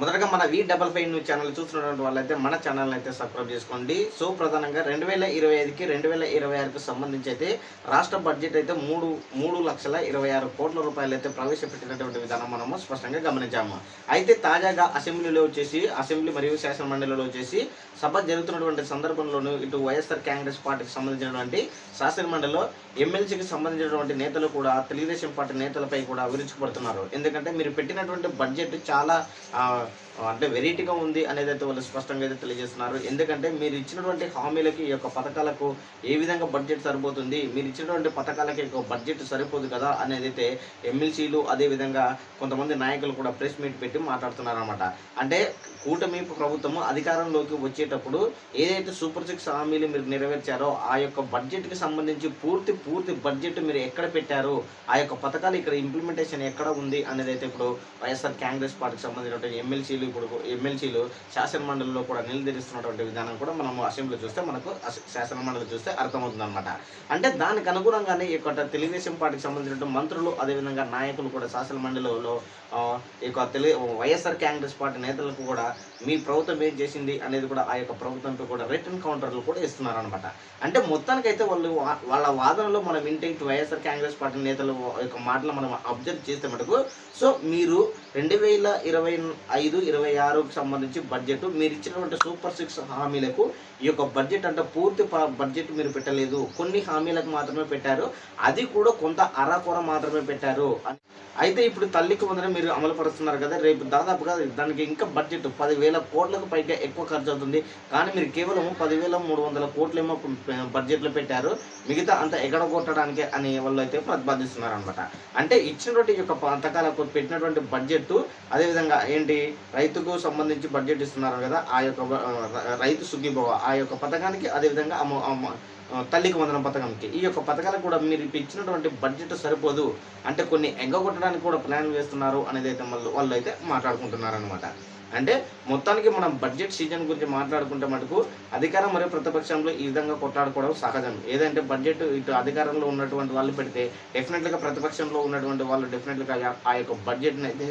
మొదటగా మన V double five news channel చూస్తున్నటువంటి వాళ్ళైతే మన ఛానల్ అయితే సబ్స్క్రైబ్ చేసుకోండి. సో ప్రధానంగా రెండు వేల ఇరవై ఐదుకి రెండు వేల ఇరవై ఆరుకు సంబంధించి అయితే రాష్ట్ర బడ్జెట్ అయితే మూడు మూడు లక్షల ఇరవై ఆరు కోట్ల రూపాయలు అయితే ప్రవేశపెట్టినటువంటి విధానం మనము స్పష్టంగా గమనించాము. అయితే తాజాగా అసెంబ్లీలో వచ్చేసి అసెంబ్లీ మరియు శాసన మండలిలో వచ్చేసి సభ జరుగుతున్నటువంటి సందర్భంలోనూ ఇటు వైఎస్ఆర్ కాంగ్రెస్ పార్టీకి సంబంధించినటువంటి శాసనమండలిలో ఎమ్మెల్సీకి సంబంధించినటువంటి నేతలు కూడా తెలుగుదేశం పార్టీ నేతలపై కూడా విరుచుకుపడుతున్నారు. ఎందుకంటే మీరు పెట్టినటువంటి బడ్జెట్ చాలా అంటే వెరైటీగా ఉంది అనేది అయితే వాళ్ళు స్పష్టంగా అయితే తెలియజేస్తున్నారు. ఎందుకంటే మీరు ఇచ్చినటువంటి హామీలకి ఈ యొక్క పథకాలకు ఏ విధంగా బడ్జెట్ సరిపోతుంది మీరు ఇచ్చినటువంటి పథకాలకి ఒక యొక్క బడ్జెట్ సరిపోదు కదా అనేది అయితే ఎమ్మెల్సీలు అదేవిధంగా కొంతమంది నాయకులు కూడా ప్రెస్ మీట్ పెట్టి మాట్లాడుతున్నారు అనమాట అంటే కూటమి ప్రభుత్వము అధికారంలోకి వచ్చేటప్పుడు ఏదైతే సూపర్ సిక్స్ హామీలు మీరు నెరవేర్చారో ఆ యొక్క బడ్జెట్కి సంబంధించి పూర్తి పూర్తి బడ్జెట్ మీరు ఎక్కడ పెట్టారు ఆ యొక్క పథకాలు ఇక్కడ ఇంప్లిమెంటేషన్ ఎక్కడ ఉంది అనేది అయితే ఇప్పుడు వైఎస్ఆర్ కాంగ్రెస్ పార్టీకి సంబంధించినటువంటి ఎమ్మెల్సీలు ఇప్పుడు ఎమ్మెల్సీలు శాసనమండలిలో కూడా నిలదీరుస్తున్నటువంటి విధానం కూడా మనం అసెంబ్లీ చూస్తే మనకు శాసనమండలి శాసన మండలి చూస్తే అర్థమవుతుంది అనమాట అంటే దానికి అనుగుణంగానే ఈ యొక్క తెలుగుదేశం పార్టీకి సంబంధించిన మంత్రులు అదేవిధంగా నాయకులు కూడా శాసన మండలిలో ఈ యొక్క తెలుగు వైఎస్ఆర్ కాంగ్రెస్ పార్టీ నేతలకు కూడా మీ ప్రభుత్వం ఏం చేసింది అనేది కూడా ఆ యొక్క ప్రభుత్వంపై కూడా రిటర్న్ కౌంటర్లు కూడా ఇస్తున్నారు అనమాట అంటే మొత్తానికైతే వాళ్ళు వా- వాళ్ళ వాదనలో మనం వింటే వైఎస్ఆర్ కాంగ్రెస్ పార్టీ నేతలు యొక్క మాటలు మనం అబ్జర్వ్ చేస్తే మటుకు సో మీరు రెండు వేల ఇరవై ఐదు ఇరవై ఆరుకు సంబంధించి బడ్జెట్ మీరు ఇచ్చినటువంటి సూపర్ సిక్స్ హామీలకు ఈ యొక్క బడ్జెట్ అంటే పూర్తి ప- బడ్జెట్ మీరు పెట్టలేదు. కొన్ని హామీలకు మాత్రమే పెట్టారు. అది కూడా కొంత అరాకొర మాత్రమే పెట్టారు. అయితే ఇప్పుడు తల్లికి వందన మీరు అమలు పరుస్తున్నారు కదా రేపు దాదాపుగా దానికి ఇంకా బడ్జెట్ పదివేల కోట్లకు పైగా ఎక్కువ ఖర్చు అవుతుంది. కానీ మీరు కేవలం పదివేల మూడు వందల కోట్లేమో బడ్జెట్లో పెట్టారు. మిగతా అంత ఎగడగొట్టడానికే అని వాళ్ళు అయితే ప్రతిపాదిస్తున్నారు అనమాట అంటే ఇచ్చినటువంటి ఈ యొక్క పథకాలకు పెట్టినటువంటి బడ్జెట్ అదేవిధంగా ఏంటి? రైతుకు సంబంధించి బడ్జెట్ ఇస్తున్నారు కదా ఆ యొక్క రైతు సుగ్గిభవ ఆ యొక్క పథకానికి అదేవిధంగా అమ్మ అమ్మ తల్లికి వందనం పథకంకి ఈ యొక్క పథకాలకు కూడా మీరు ఇప్పుడు ఇచ్చినటువంటి బడ్జెట్ సరిపోదు అంటే కొన్ని ఎగ్గొట్టడానికి కూడా ప్లాన్ వేస్తున్నారు అనేది అయితే వాళ్ళు వాళ్ళు అయితే మాట్లాడుకుంటున్నారు అనమాట అంటే మొత్తానికి మనం బడ్జెట్ సీజన్ గురించి మాట్లాడుకుంటే మటుకు అధికారం మరియు ప్రతిపక్షంలో ఈ విధంగా కొట్లాడుకోవడం సహజం. ఏదంటే బడ్జెట్ ఇటు అధికారంలో ఉన్నటువంటి వాళ్ళు పెడితే డెఫినెట్గా ప్రతిపక్షంలో ఉన్నటువంటి వాళ్ళు డెఫినెట్గా ఆ యొక్క బడ్జెట్ని అయితే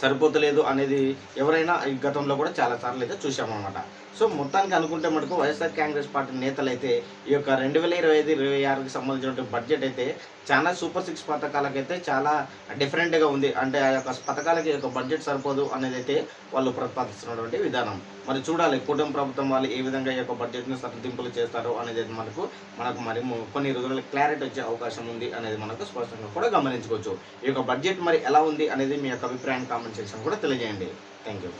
సరిపోతలేదు అనేది ఎవరైనా ఈ గతంలో కూడా చాలా సార్లు అయితే చూసామన్నమాట సో మొత్తానికి అనుకుంటే మటుకు వైఎస్ఆర్ కాంగ్రెస్ పార్టీ నేతలు అయితే ఈ యొక్క రెండు వేల ఇరవై ఐదు ఇరవై ఆరుకి సంబంధించిన బడ్జెట్ అయితే చాలా సూపర్ సిక్స్ పథకాలకైతే చాలా డిఫరెంట్గా ఉంది. అంటే ఆ యొక్క పథకాలకి యొక్క బడ్జెట్ సరిపోదు అనేది అయితే వాళ్ళు ప్రతిపాదిస్తున్నటువంటి విధానం. మరి చూడాలి కూటమి ప్రభుత్వం వాళ్ళు ఏ విధంగా ఈ యొక్క బడ్జెట్ను సరిదింపులు చేస్తారు అనేది అయితే మనకు మనకు మరి కొన్ని రోజుల క్లారిటీ వచ్చే అవకాశం ఉంది అనేది మనకు స్పష్టంగా కూడా గమనించుకోవచ్చు. ఈ యొక్క బడ్జెట్ మరి ఎలా ఉంది అనేది మీ యొక్క అభిప్రాయం కామెంట్ సెక్షన్ కూడా తెలియజేయండి. Thank you